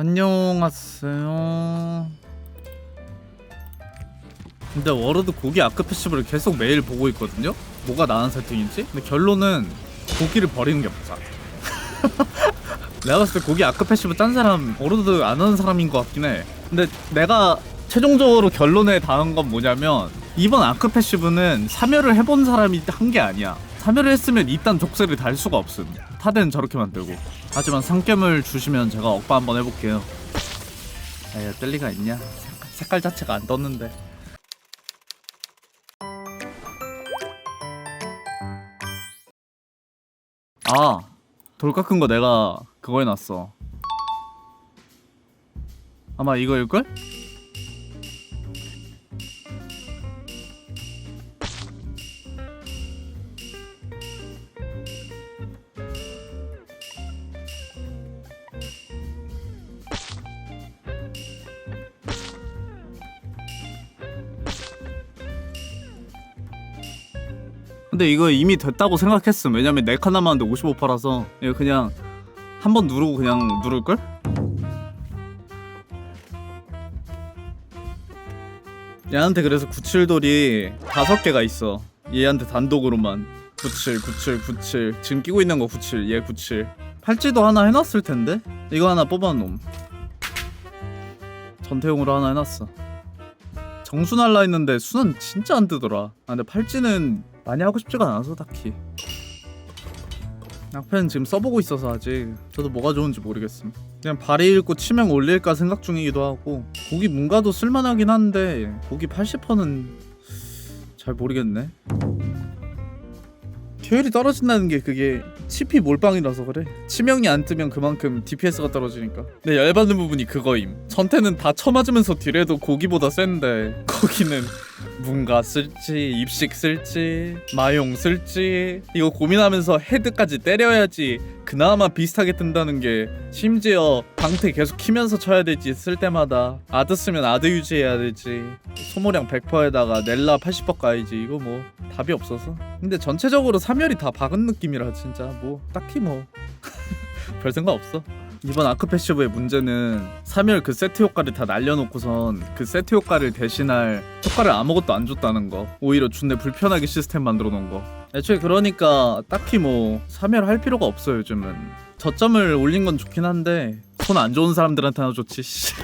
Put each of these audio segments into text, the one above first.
안녕하세요. 근데 워로드 고기 아크 패시브를 계속 매일 보고 있거든요? 뭐가 나은 세팅인지? 근데 결론은 고기를 버리는 게 맞아. 내가 봤을 때 고기 아크 패시브 딴 사람 워로드 안 하는 사람인 것 같긴 해. 근데 내가 최종적으로 결론에 닿은 건 뭐냐면 이번 아크 패시브는 사멸을 해본 사람이 한 게 아니야. 사멸을 했으면 이딴 족쇄를 달 수가 없음. 타대는 저렇게 만들고. 하지만 상겜을 주시면 제가 억바 한번 해볼게요. 에이, 뜰 리가 있냐? 색깔, 색깔 자체가 안 떴는데. 아, 돌 깎은 거 내가 그거 해놨어. 아마 이거일걸? 근데 이거 이미 됐다고 생각했음. 왜냐면 네 칸 남았는데 55%라서 이거 그냥 한 번 누르고 그냥 누를 걸? 얘한테 그래서 97돌이 다섯 개가 있어. 얘한테 단독으로만 97, 97, 97. 지금 끼고 있는 거 97, 얘 97. 팔찌도 하나 해놨을 텐데? 이거 하나 뽑아놓음. 전태용으로 하나 해놨어. 정순 할라 했는데 순환 진짜 안 뜨더라. 아 근데 팔찌는 많이 하고 싶지가 않아서 딱히. 악펜 지금 써보고 있어서 아직 저도 뭐가 좋은지 모르겠음. 그냥 발이 읽고 치명 올릴까 생각 중이기도 하고 고기 문가도 쓸만하긴 한데 고기 80%는 잘 모르겠네. 효율이 떨어진다는 게 그게 치피 몰빵이라서 그래. 치명이 안 뜨면 그만큼 DPS가 떨어지니까. 근데 열받는 부분이 그거임. 전태는 다 쳐맞으면서 딜해도 고기보다 센데 거기는 문가 쓸지 입식 쓸지 마용 쓸지 이거 고민하면서 헤드까지 때려야지 그나마 비슷하게 뜬다는 게 심지어 방태 계속 키면서 쳐야 되지 쓸 때마다. 아드 쓰면 아드 유지해야 되지. 소모량 100%에다가 넬라 80% 가야지. 이거 뭐 답이 없어서. 근데 전체적으로 사멸이 다 박은 느낌이라 진짜 뭐 딱히 뭐 별 생각 없어 이번 아크 패시브의 문제는 3열 그 세트 효과를 다 날려놓고선 그 세트 효과를 대신할 효과를 아무것도 안 줬다는 거. 오히려 준내 불편하게 시스템 만들어 놓은 거. 애초에 그러니까 딱히 뭐 3열 할 필요가 없어 요즘은. 저점을 올린 건 좋긴 한데 손 안 좋은 사람들한테나 좋지 씨.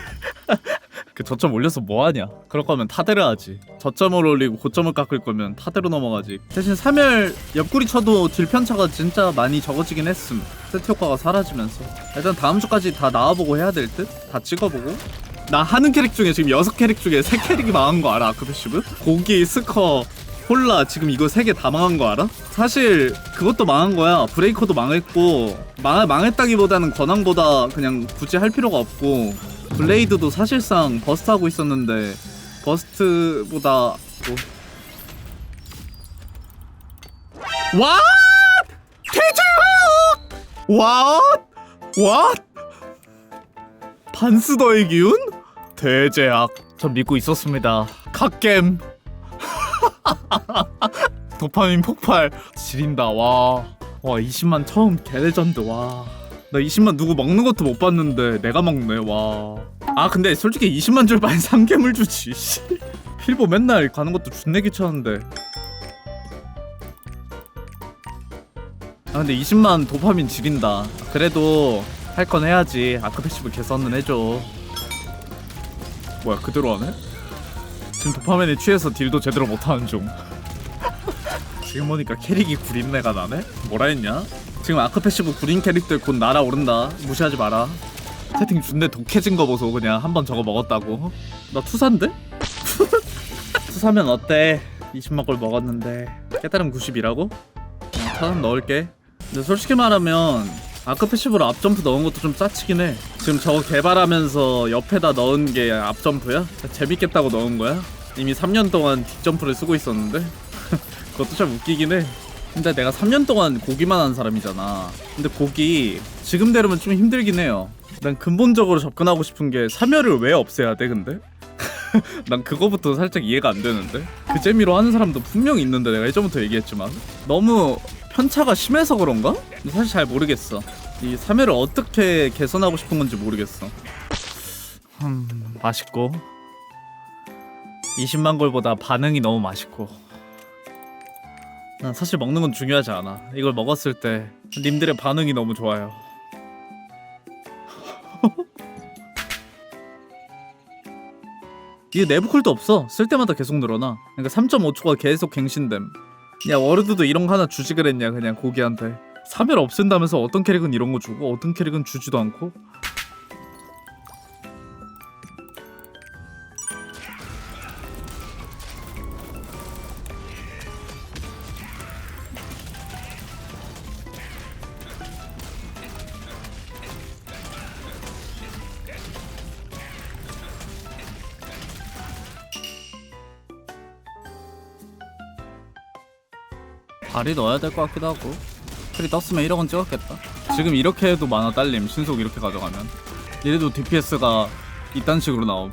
그 저점 올려서 뭐하냐? 그럴 거면 타대를 하지. 저점을 올리고 고점을 깎을 거면 타대로 넘어가지. 대신 3열 옆구리 쳐도 딜 편차가 진짜 많이 적어지긴 했음. 세트 효과가 사라지면서. 일단 다음 주까지 다 나와보고 해야 될 듯? 다 찍어보고. 나 하는 캐릭 중에 지금 여섯 캐릭 중에 세 캐릭이 망한 거 알아 아크패시브? 고기, 스커, 홀라 지금 이거 세개다 망한 거 알아? 사실 그것도 망한 거야. 브레이커도 망했고 망, 망했다기보다는 권항보다 그냥 굳이 할 필요가 없고 블레이드도 사실상 버스트 하고 있었는데 버스트보다 뭐 왓! 대제학! 왓! 왓! 반스더의 기운? 대제학 전 믿고 있었습니다 갓겜 도파민 폭발 지린다 와와 20만 처음 개레전드 와 나 20만 누구 먹는 것도 못 봤는데 내가 먹네 와 아 근데 솔직히 20만 줄 바엔 삼개물 주지 씨. 필보 맨날 가는 것도 존내 귀찮은데 아 근데 20만 도파민 지린다 그래도 할 건 해야지 아크 패시브 개선은 해줘 뭐야 그대로 하네? 지금 도파민에 취해서 딜도 제대로 못하는 중 지금 보니까 캐릭이 구린내가 나네? 뭐라 했냐? 지금 아크 패시브 구린 캐릭들 곧 날아오른다 무시하지 마라 채팅 준대 독해진 거 보소 그냥 한 번 저거 먹었다고 나 투사인데? 투사면 어때? 20만 골 먹었는데 깨달음 90이라고? 그냥 타선 넣을게 근데 솔직히 말하면 아크 패시브로 앞점프 넣은 것도 좀 짜치긴 해 지금 저거 개발하면서 옆에다 넣은 게 앞점프야? 재밌겠다고 넣은 거야? 이미 3년 동안 뒷점프를 쓰고 있었는데 그것도 참 웃기긴 해 근데 내가 3년 동안 고기만 한 사람이잖아. 근데 고기 지금 되려면 좀 힘들긴 해요. 난 근본적으로 접근하고 싶은 게 사멸을 왜 없애야 돼 근데? 난 그거부터 살짝 이해가 안 되는데? 그 재미로 하는 사람도 분명 있는데 내가 예전부터 얘기했지만. 너무 편차가 심해서 그런가? 사실 잘 모르겠어. 이 3회를 어떻게 개선하고 싶은 건지 모르겠어. 음 맛있고. 20만 골보다 반응이 너무 맛있고 난 사실 먹는 건 중요하지 않아. 이걸 먹었을 때 님들의 반응이 너무 좋아요. 이게 내부 쿨도 없어. 쓸 때마다 계속 늘어나. 그러니까 3.5초가 계속 갱신됨. 야 워르드도 이런 거 하나 주지 그랬냐 그냥 고기한테. 3일 없앤다면서 어떤 캐릭은 이런 거 주고 어떤 캐릭은 주지도 않고 발이 넣어야 될 것 같기도 하고. 프리 떴으면 1억은 찍었겠다. 지금 이렇게 해도 만화 딸림 신속 이렇게 가져가면. 이래도 DPS가 이딴 식으로 나옴.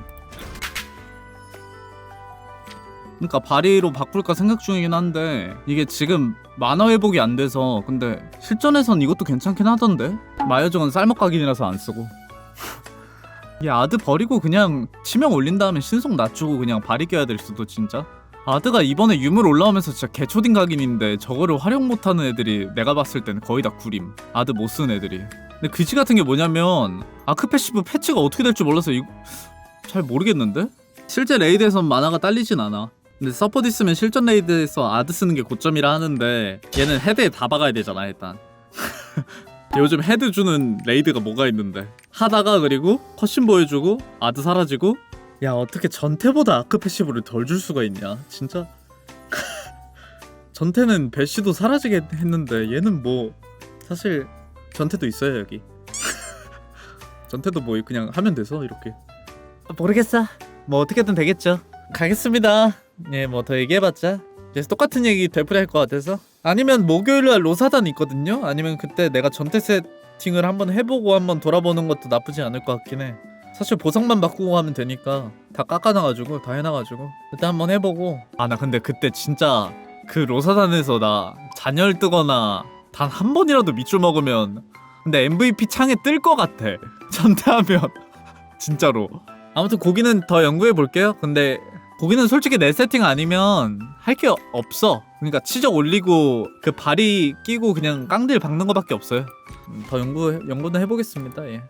그러니까 바리로 바꿀까 생각 중이긴 한데 이게 지금 만화 회복이 안 돼서 근데 실전에선 이것도 괜찮긴 하던데? 마요정은 쌀먹각인이라서 안 쓰고. 이 아드 버리고 그냥 치명 올린 다음에 신속 낮추고 그냥 바리 껴야 될 수도 진짜 아드가 이번에 유물 올라오면서 진짜 개초딩 각인인데 저거를 활용 못하는 애들이 내가 봤을 때는 거의 다 구림. 아드 못 쓰는 애들이. 근데 그지 같은 게 뭐냐면 아크 패시브 패치가 어떻게 될지 몰라서 이거 잘 모르겠는데? 실제 레이드에선 만화가 딸리진 않아. 근데 서포트 있으면 실전 레이드에서 아드 쓰는 게 고점이라 하는데 얘는 헤드에 다 박아야 되잖아 일단. 요즘 헤드 주는 레이드가 뭐가 있는데? 하다가 그리고 컷신 보여주고 아드 사라지고 야 어떻게 전태보다 아크 패시브를 덜 줄 수가 있냐? 진짜? 전태는 배시도 사라지게 했는데 얘는 뭐 사실 전태도 있어요 여기. 전태도 뭐 그냥 하면 돼서 이렇게. 모르겠어. 뭐 어떻게든 되겠죠. 가겠습니다. 예뭐 더 얘기해봤자. 계속 똑같은 얘기 되풀이 할 것 같아서. 아니면 목요일날 로사단 있거든요? 아니면 그때 내가 전태 세팅을 한번 해보고 한번 돌아보는 것도 나쁘지 않을 것 같긴 해 사실 보상만 바꾸고 하면 되니까 다 깎아놔가지고 다 해놔가지고 그때 한번 해보고. 아 나 근데 그때 진짜 그 로사단에서 나 잔열 뜨거나 단 한 번이라도 밑줄 먹으면 근데 MVP 창에 뜰 것 같아. 전태하면. 진짜로. 아무튼 고기는 더 연구해 볼게요. 근데 고기는 솔직히 내 세팅 아니면 할 게 없어. 그러니까 치적 올리고 그 발이 끼고 그냥 깡들 박는 거밖에 없어요. 음, 더 연구 연구는 해보겠습니다. 예.